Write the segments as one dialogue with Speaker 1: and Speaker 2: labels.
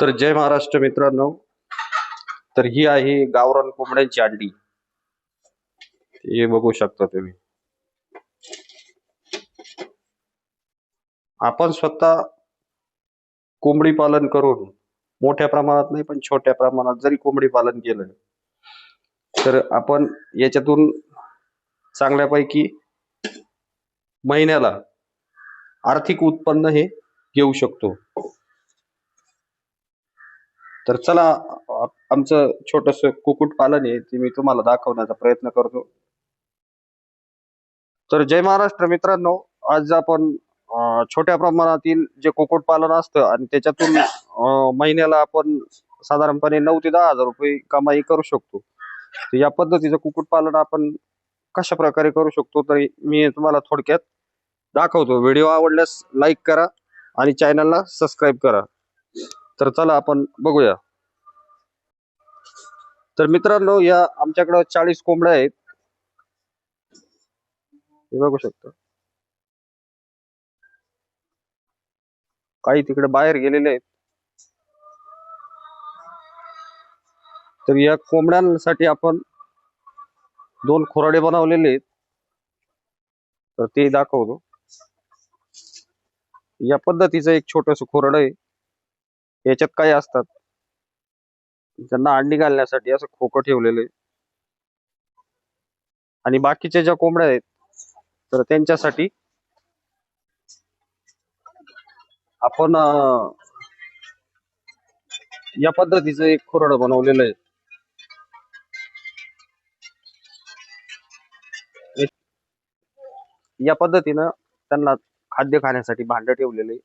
Speaker 1: तर जय महाराष्ट्र मित्रांनो. तर ही आहे गावरान कोंबड्यांची अंडी. हे बघू शकता तुम्ही. आपण स्वतः कोंबडी पालन करून मोठ्या प्रमाणात नाही पण छोट्या प्रमाणात जरी कोंबडी पालन केलं तर आपण याच्यातून चांगल्यापैकी महिन्याला आर्थिक उत्पन्न हे घेऊ शकतो. तर चला आमचं छोटस कुक्कुट पालन आहे ते मी तुम्हाला दाखवण्याचा प्रयत्न करतो. तर जय महाराष्ट्र मित्रांनो आज आपण छोट्या प्रमाणातील जे कुक्कुट पालन असतं आणि त्याच्यातून महिन्याला आपण साधारणपणे नऊ ते दहा हजार रुपये कमाई करू शकतो. या पद्धतीचं कुक्कुट पालन आपण कशा प्रकारे करू शकतो तर मी तुम्हाला थोडक्यात दाखवतो. व्हिडिओ आवडल्यास लाईक करा आणि चॅनलला सबस्क्राईब करा. तर चला आपण बघूया. तर मित्रांनो या आमच्याकडं चाळीस कोंबड्या आहेत. हे बघू शकतो. काही तिकडे बाहेर गेलेले आहेत. तर या कोंबड्यांसाठी आपण दोन खोराडे बनवलेले आहेत. तर ते दाखवतो. या पद्धतीचं एक छोटस खोरड आहे. याच्यात काय असतात. त्यांना अंडी घालण्यासाठी असं खोकं ठेवलेलं आहे. आणि बाकीच्या ज्या कोंबड्या आहेत तर त्यांच्यासाठी आपण या पद्धतीचं एक खोरड बनवलेलं आहे. या पद्धतीनं त्यांना खाद्य खाण्यासाठी भांड ठेवलेले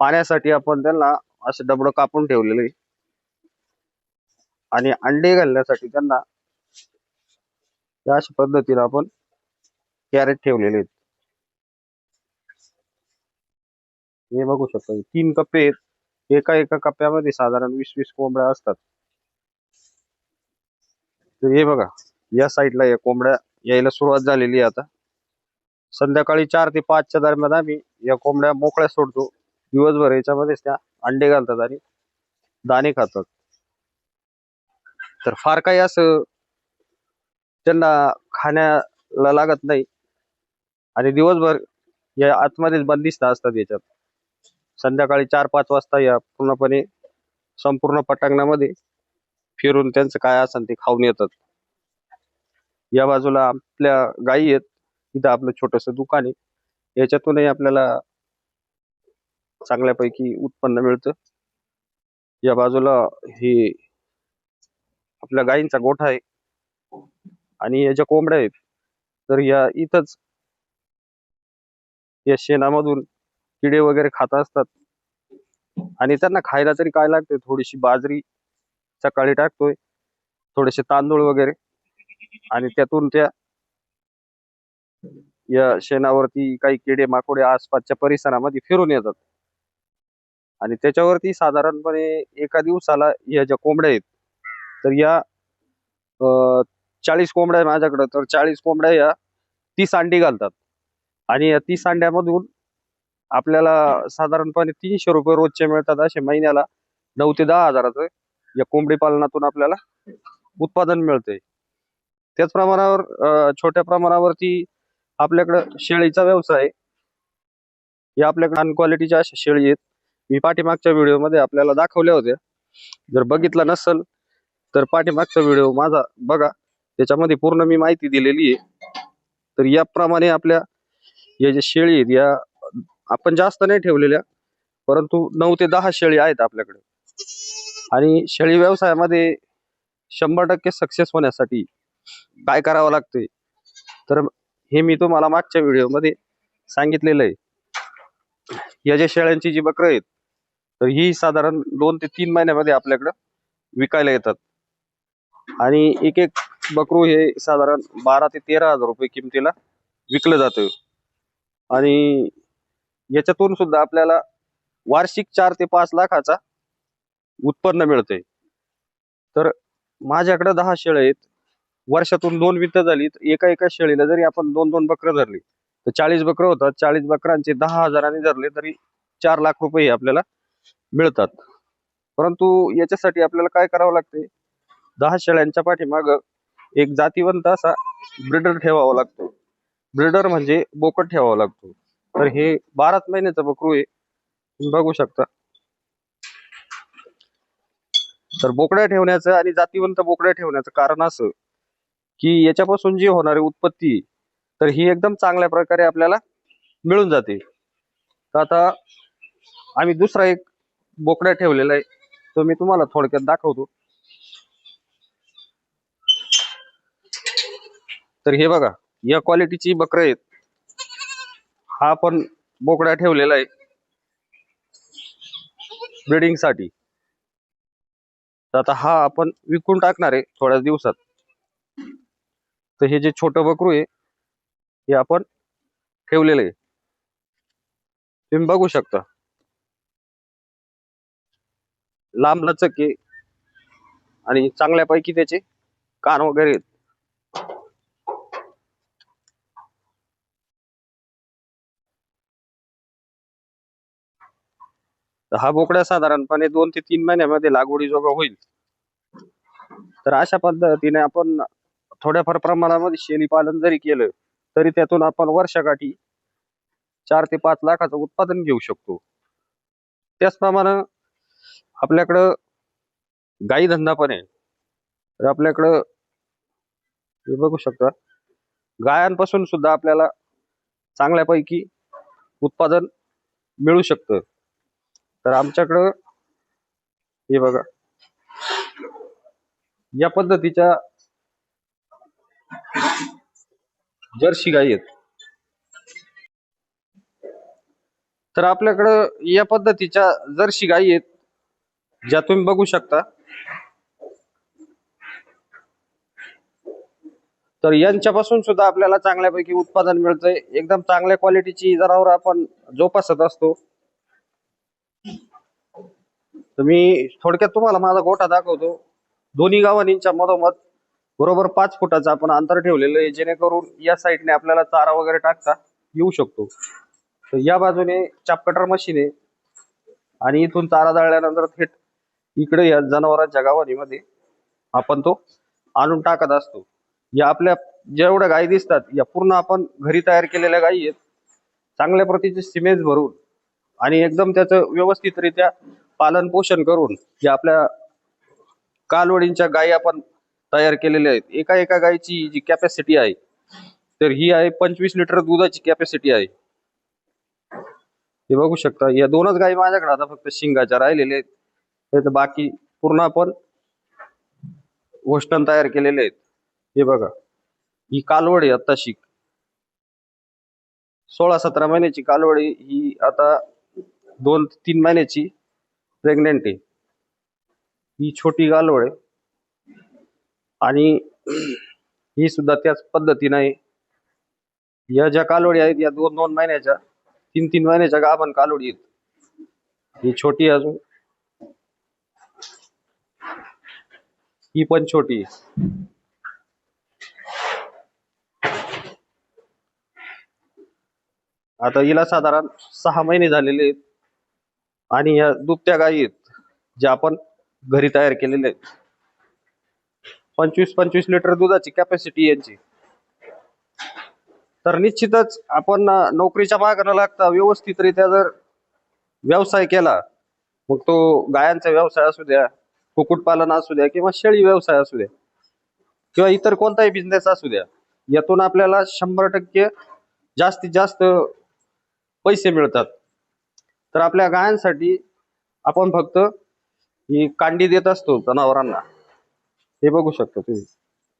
Speaker 1: पाण्यासाठी आपण त्यांना असं डबडं कापून ठेवलेलं. आहे आणि अंडे घालण्यासाठी त्यांना अशा पद्धतीने आपण कॅरेट ठेवलेले आहेत. हे बघू शकता तीन कप्पे आहेत. एका एका कप्प्यामध्ये साधारण वीस वीस कोंबड्या असतात. तर हे बघा या साईडला या कोंबड्या यायला सुरुवात झालेली आहे आता. संध्याकाळी चार ते पाचच्या दरम्यान आम्ही या कोंबड्या मोकळ्या सोडतो. दिवसभर याच्यामध्येच त्या अंडे घालतात आणि दाणे खातात. तर फार काही असं त्यांना खाण्याला लागत नाही. आणि दिवसभर या आतमध्येच बंदिस्त असतात याच्यात. संध्याकाळी चार पाच वाजता या पूर्णपणे संपूर्ण पटांगणामध्ये फिरून त्यांचं काय असेल ते खाऊन येतात. या बाजूला आपल्या गायी आहेत. इथं आपलं छोटस दुकान आहे. याच्यातूनही आपल्याला चांगल्यापैकी उत्पन्न मिळतं. या बाजूला हे आपल्या गायींचा गोठा आहे. आणि या ज्या कोंबड्या आहेत तर या इथंच या शेणामधून किडे वगैरे खात असतात. आणि त्यांना खायला तरी काय लागते? थोडीशी बाजरी सकाळी टाकतोय थोडेसे तांदूळ वगैरे. आणि त्यातून त्या या शेणावरती काही किडे माकोडे आसपासच्या परिसरामध्ये फिरून येतात. आणि त्याच्यावरती साधारणपणे एका दिवसाला या ज्या कोंबड्या आहेत तर या चाळीस कोंबड्या आहे माझ्याकडं तर चाळीस कोंबड्या या तीस अंडी घालतात. आणि या तीस अंड्यामधून आपल्याला साधारणपणे तीनशे रुपये रोजचे मिळतात असे महिन्याला नऊ ते दहा हजाराचं या कोंबडी पालनातून आपल्याला उत्पादन मिळते त्याच प्रमाणावर छोट्या प्रमाणावरती आपल्याकडं शेळीचा व्यवसाय आहे. या आपल्याकडे अन क्वालिटीच्या अशा शेळी आहेत. मी पाठीमागच्या व्हिडिओमध्ये आपल्याला दाखवल्या होत्या जर बघितला नसेल तर पाठीमागचा व्हिडिओ माझा बघा. त्याच्यामध्ये पूर्ण मी माहिती दिलेली आहे. तर याप्रमाणे आपल्या या ज्या शेळी आहेत या आपण जास्त नाही ठेवलेल्या परंतु नऊ ते दहा शेळी आहेत आपल्याकडे. आणि शेळी व्यवसायामध्ये शंभर टक्के सक्सेस होण्यासाठी काय करावं लागतंय? तर हे मी तुम्हाला मागच्या व्हिडिओमध्ये सांगितलेलं आहे. या ज्या शेळ्यांची जी बकरं आहेत तर ही साधारण दोन ते तीन महिन्यामध्ये आपल्याकडं विकायला येतात. आणि एक एक बकरू हे साधारण बारा ते तेरा हजार रुपये किमतीला विकलं जातं. आणि याच्यातून सुद्धा आपल्याला वार्षिक चार ते पाच लाखाचा उत्पन्न मिळतंय. तर माझ्याकडे दहा शेळ्या आहेत. वर्षातून दोन वित्त झाली एका एका शेळीला जरी आपण दोन दोन बकरं धरली तर चाळीस बकरं होतात. चाळीस बकरांचे दहा हजारांनी धरले तरी चार लाख रुपये आपल्याला मिळतात. परंतु याच्यासाठी आपल्याला काय करावं लागते? दहा शेळ्यांच्या पाठीमाग एक जातीवंत असा ब्रिडर ठेवावा लागतो. ब्रिडर म्हणजे बोकड ठेवावा लागतो. तर हे बाराच महिन्याचं बकरू आहे. तुम्ही बघू शकता. तर बोकड्या ठेवण्याचं आणि जातीवंत बोकड्या ठेवण्याचं कारण असं की याच्यापासून जी होणारी उत्पत्ती तर ही एकदम चांगल्या प्रकारे आपल्याला मिळून जाते. तर आता आम्ही दुसरा एक बोकड्या ठेवलेला आहे. तो मी तुम्हाला थोडक्यात दाखवतो. तर हे बघा या क्वालिटीची बकरं आहेत. हा पण बोकड्या ठेवलेला आहे. ब्रिडिंगसाठी तर आता हा आपण विकून टाकणार आहे थोड्याच दिवसात. तर हे जे छोटं बकरू आहे हे आपण ठेवलेलं आहे. तुम्ही बघू शकता. लांब लचक आहे. आणि चांगल्यापैकी त्याचे कान वगैरे आहेत. हा बोकड्या साधारणपणे दोन ते तीन महिन्यामध्ये लागवडी जोगा होईल. तर अशा पद्धतीने आपण थोड्याफार प्रमाणामध्ये शेळी पालन जरी केलं तरी त्यातून आपण वर्षाकाठी चार ते पाच लाखाचं उत्पादन घेऊ शकतो. त्याचप्रमाणे आपल्याकडं गाई धंदा पण आहे. तर आपल्याकडं हे बघू शकता गायांपासून सुद्धा आपल्याला चांगल्यापैकी उत्पादन मिळू शकतं. तर आमच्याकडं हे बघा या पद्धतीच्या जर्सी गाई आहेत. तर आपल्याकडं या पद्धतीच्या जर्सी गाई आहेत. ज्या तुम्ही बघू शकता तर यांच्यापासून सुद्धा आपल्याला चांगल्यापैकी उत्पादन मिळतंय. एकदम चांगल्या क्वालिटीची जनावर आपण जोपासत असतो. तर मी थोडक्यात तुम्हाला माझा गोठा दाखवतो. दोन्ही गावांच्या मधोमध बरोबर पाच फुटाचं आपण अंतर ठेवलेलं आहे जेणेकरून या साईडने आपल्याला चारा वगैरे टाकता येऊ शकतो. तर या बाजूने चापकटर मशीन आहे. आणि इथून चारा जाळल्यानंतर थेट इकडे या जनावरांच्या गावांमध्ये आपण तो आणून टाकत असतो. या आपल्या जेवढ्या गायी दिसतात या पूर्ण आपण घरी तयार केलेल्या गायी आहेत. चांगल्या प्रतीचे सिमेंट भरून आणि एकदम त्याचं व्यवस्थितरित्या पालन पोषण करून या आपल्या कालवडींच्या गायी आपण तयार केलेल्या आहेत. एका एका गायीची जी कॅपॅसिटी आहे तर ही आहे पंचवीस लिटर दुधाची कॅपॅसिटी आहे. हे बघू शकता या दोनच गायी माझ्याकडे आता फक्त शिंगाच्या राहिलेल्या आहेत. तर बाकी पूर्ण आपण होस्टन तयार केलेले आहेत. हे बघा ही कालवड आहे शिक सोळा सतरा महिन्याची कालवड ही आता दोन तीन महिन्याची प्रेग्नेंट आहे. ही छोटी कालवड आहे. आणि ही सुद्धा त्याच पद्धतीने आहे. या ज्या कालवडी आहेत या दोन दोन महिन्याच्या तीन तीन महिन्याच्या गाभण कालवडी आहेत. ही छोटी अजून. ही पण छोटी आता हिला साधारण सहा महिने झालेले आहेत. आणि या दुभत्या गायी आहेत ज्या आपण घरी तयार केलेल्या आहेत. पंचवीस पंचवीस लिटर दुधाची कॅपॅसिटी यांची. तर निश्चितच आपण नोकरीच्या मागे न लागता व्यवस्थितरित्या जर व्यवसाय केला मग तो गायांचा व्यवसाय असू द्या कुक्कुटपालन असू द्या किंवा शेळी व्यवसाय असू द्या किंवा इतर कोणताही बिझनेस असू द्या यातून आपल्याला शंभर टक्के जास्तीत जास्त पैसे मिळतात. तर आपल्या गायांसाठी आपण फक्त ही कांडी देत असतो जनावरांना. हे बघू शकता तुम्ही.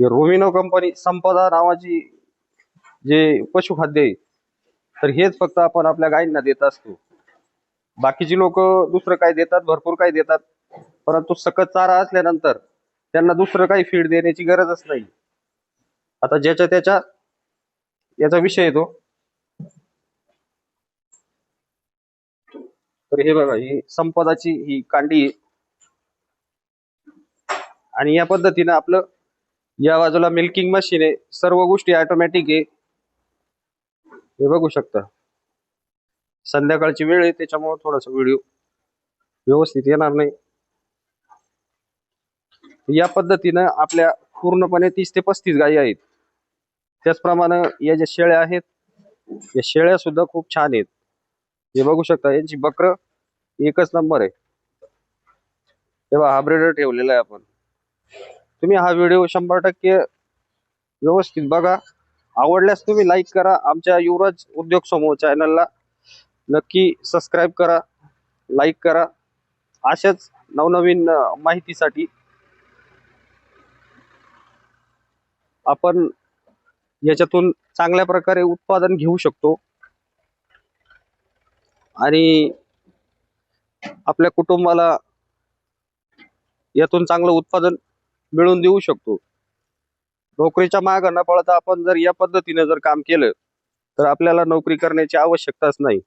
Speaker 1: हे रोमिनो कंपनी संपदा नावाची जे पशुखाद्य आहे तर हेच फक्त आपण आपल्या गायींना देत असतो. बाकीची लोक दुसरं काय देतात भरपूर काय देतात परंतु सकत चारा असल्यानंतर त्यांना दुसरं काही फीड देण्याची गरजच नाही. आता ज्याच्या त्याच्या याचा विषय येतो. तर हे बघा ही संपदाची ही कांडी आहे. आणि या पद्धतीनं आपलं या बाजूला मिल्किंग मशीन आहे. सर्व गोष्टी ऑटोमॅटिक आहे. हे बघू शकता. संध्याकाळची वेळ आहे त्याच्यामुळे थोडासा व्हिडिओ व्यवस्थित येणार नाही. या पद्धतीनं आपल्या पूर्णपणे तीस ते पस्तीस गायी आहेत. त्याचप्रमाणे या ज्या शेळ्या आहेत या शेळ्या सुद्धा खूप छान आहेत. हे बघू शकता यांची बकर एकच नंबर आहे. तेव्हा हा ब्रेडर ठेवलेला आहे आपण. तुम्ही हा व्हिडिओ शंभर टक्के व्यवस्थित बघा. आवडल्यास तुम्ही लाईक करा. आमच्या युवराज उद्योग समूह चॅनलला नक्की सबस्क्राईब करा लाईक करा. अशाच नवनवीन माहितीसाठी आपण याच्यातून चांगल्या प्रकारे उत्पादन घेऊ शकतो. आणि आपल्या कुटुंबाला यातून चांगलं उत्पादन मिळवून देऊ शकतो. नोकरीच्या माग न पळता आपण जर या पद्धतीने जर काम केलं तर आपल्याला नोकरी करण्याची आवश्यकताच नाही.